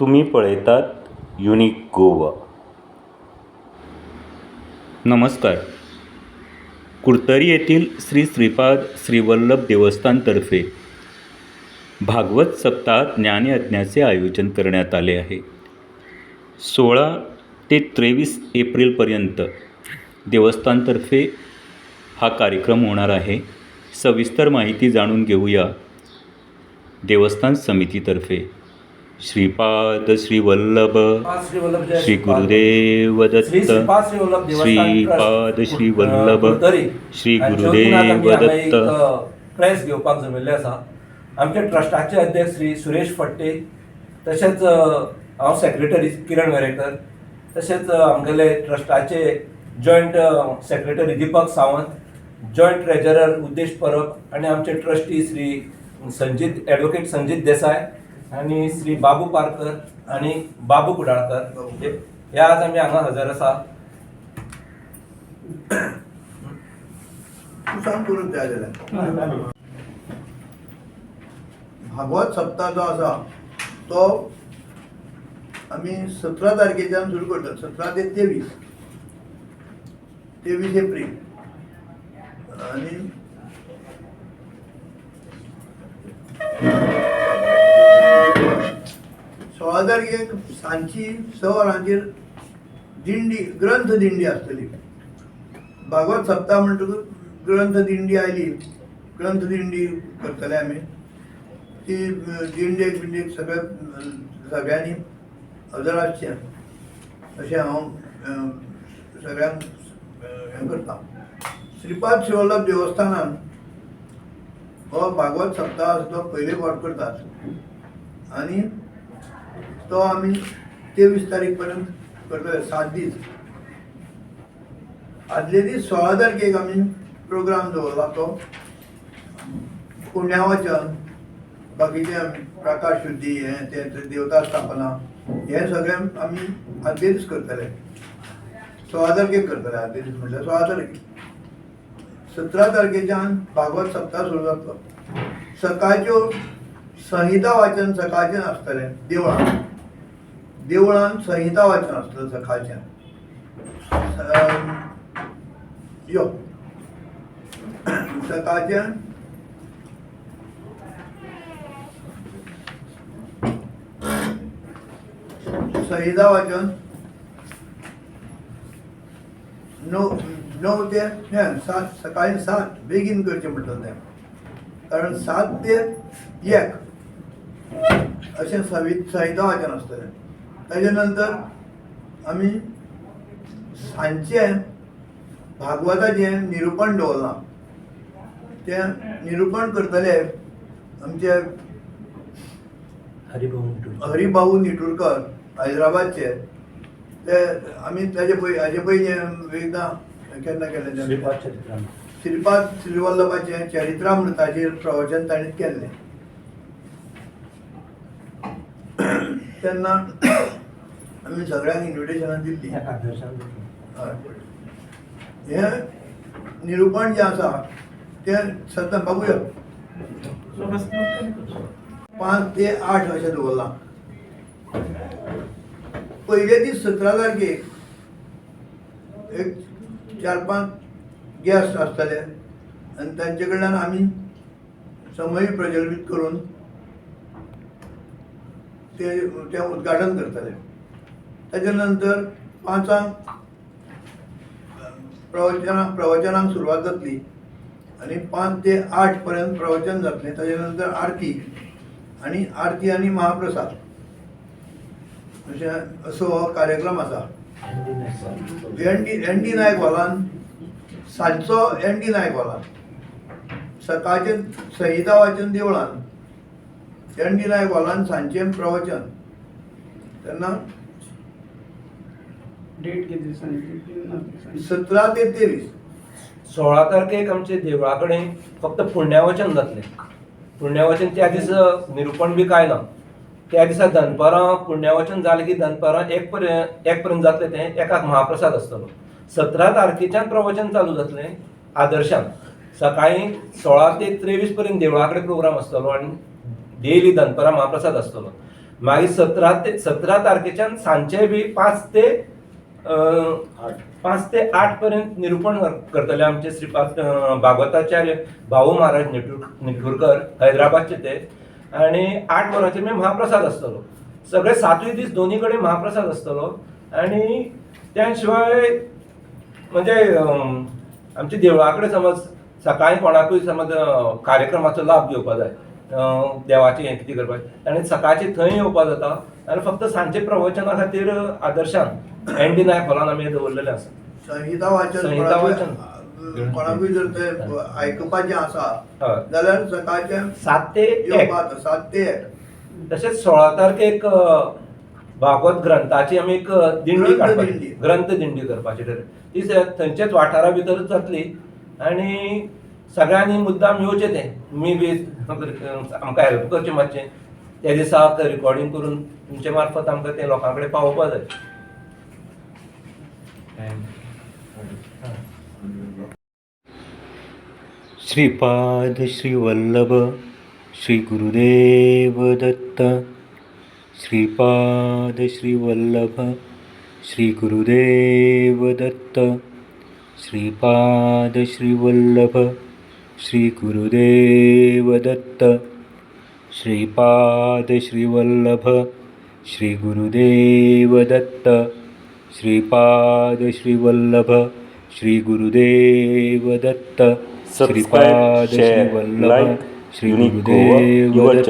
तुम्ही पळयतात युनिक गोवा. नमस्कार. कुडतरी येथील श्री श्रीपाद श्रीवल्लभ देवस्थानतर्फे भागवत सप्ताह ज्ञानयज्ञाचे आयोजन करण्यात आले आहे. सोळा ते त्रेवीस एप्रिलपर्यंत देवस्थानतर्फे हा कार्यक्रम होणार आहे. सविस्तर माहिती जाणून घेऊया देवस्थान समितीतर्फे श्रीपाद श्री वल्लभ श्रीपाद। श्री गुरुदेव दत्त श्रीपाद श्री वल्लभ देवस्थान श्रीपाद ट्रस्ट, श्री गुरुदेव दत्त. प्रेस घेवपाक जमिल्ले आसा. आमचे ट्रस्टाचे अध्यक्ष श्री सुरेश फट्टे तशेंच हांव सेक्रेटरी किरण वेरेकर तशेंच आमगेले ट्रस्टाचे joint secretary Deepak Sawant joint treasurer Uddesh Parab आनी आमचे ट्रस्टी श्री संजीत ॲडवोकेट संजीत देसाय आनी श्री बाबू पारकर आनी बाबू कुडाळकर. हे हे आज आमी हांगा हजर आसा जाल्यार भागवत सप्ताह जो आसा तो आमी सतरा तारखेच्यान सुरू करतात सतरा ते तेवीस. तेवीस एप्रील. आनी फादर एक सांची स वरांचेर दिंडी ग्रंथ दिंडी आसतली भागवत सप्ताह म्हणटकूच ग्रंथ दिंडी आयली ग्रंथ दिंडी करतले आमी ती दिंडेक बिंडेक म्हणजे सगळ्या सगळ्यांनी हजर आसचें अशें हांव सगळ्यांक हें करता. श्रीपाद शिवल्लभ देवस्थानान हो भागवत सप्ताह आसा तो पयले फावट करतात. आनी तो आमी तेवीस तारीखपर्यंत पर्यंत करतले सात दीस आदले दीस सोळा तारखेक आमी प्रोग्राम दवरला तो पुण्या वचन बाकीचे आमी प्रकाश शुद्धी हें तें देवता स्थापना हें सगळें आमी आदले दीस करतले सोळा तारखेक करतले आदले दीस म्हणल्यार सोळा तारखेक. सतरा तारखेच्यान भागवत सप्ताह सुरू जातलो सकाळच्यो संहिता वाचन सकाळच्यान आसतलें देवळान देवळान संहिता वाचन आसतलें सकाळच्या. यो. सकाळच्या. संहिता वाचन. णव णव ते सात सकाळीं सात बेगीन करचें म्हणटा तें. कारण सात ते एक. अशें संहिता वाचन आसतलें ताजे नंतर आमी सांजचें भागवताचें निरुपण दवरलां तें निरुपण करतले आमचे हरिभाऊ निटूरकर. हैदराबादचे. ते आमी ताजे पय हाजे पयलीं एकदां केन्ना केलें श्रीपाद श्रीवल्लभाचें चरित्रामृताचेर प्रवचन ताणें केल्लें तेन्ना आमी सगळ्यांक इन्विटेशनां दिल्लीं हय. हें. निरुपण जें आसा तें सद्दां बघूया. पांच ते आठ अशें दवरलां पयले दीस सतरा तारखेक एक चार पांच गॅस्ट आसतले आनी तांचे कडल्यान आमी समय प्रज्वलीत करून ते तें उद्घाटन करतले त्याच्यानंतर नंतर पांचांक प्रवचनाक सुरवात जातली आनी पांच ते आठ पर्यंत प्रवचन जातलें ताजे नंतर आरती. आनी आरती आनी महाप्रसाद. अशें असो हो कार्यक्रम आसा N D N D Naik हॉलान सांजचो एन डी नायक हॉलान सकाळचें संहिता वाचन देवळान एन डी नायक हॉलान सांजचें प्रवचन. तेन्ना डेट किती सांगितली सतरा ते तेवीस. सोळा तारखेक आमचे देवळा कडेन फक्त पुण्यावचन जातलें. पुण्यावचन त्या दिसा निरुपण बी कांय ना. त्या दिसा दनपारां पुण्यावचन जालें की दनपारां एक पर्यंत एक पर्यंत जातलें तें एकाक महाप्रसाद आसतलो सतरा तारखेच्यान प्रवचन चालू जातलें आदर्शान सकाळीं सोळा ते तेवीस पर्यंत देवळा कडेन प्रोग्राम आसतलो आनी डेली दनपारां महाप्रसाद आसतलो मागीर सतरा ते सतरा तारखेच्यान सांजचे बी पांच ते पांच ते आठ पर्यंत निरूपण करतले आमचे श्रीपाद भागवताचार्य भाऊ महाराज निटूर नेटूरकर हैदराबादचे ते. आणि आठ वरांचेर मागीर महाप्रसाद आसतलो सगळे सातूय दीस दोन्ही कडेन महाप्रसाद आसतलो आणि त्या शिवाय म्हणजे आमच्या देवळा कडेन समज सकाळी कोणाकूय समज कार्यक्रमाचो लाभ घेवपाक जाय. देवाचें हें कितें करपाक आनी सकाळचें थंय येवपा जाता. आनी फक्त सांजचे प्रवचना खातीर आदर्शान एनडी नायक हॉलान आमी दवरलेलें आसा संहिता वाचन संहिता वाचन. कोणाकूय जर ते आयकुपाचें आसा. जाल्यार सकाळचें सात ते एक. सात ते एक. तशेंच सोळा तारखेक भागवत ग्रंथाची आमी एक दिंडी ग्रंथ काडपाची दिंडी. ग्रंथ दिंडी करपाची. ती थंयचेच वाठारा भितरच जातली. आनी सगळ्यांनी मुद्दाम येवचें तें. तुमी बी आमकां हेल्प करचें मातशें. त्या दिसाक रिकॉर्डिंग करून तुमचे मार्फत आमकां तें लोकां कडेन पावोवपा जाय. Shripad Shrivallabh Shri Gurudev Datta Shripad Shrivallabh Shri Gurudev Datta Shripad Shrivallabh Shri Gurudev Datta Shripad Shrivallabh Shri Gurudev Datta. Shripad Shrivallabh Shri Gurudev Datta Shripad Shrivallabh like Shri Unique Goa, Gurudev your Datta.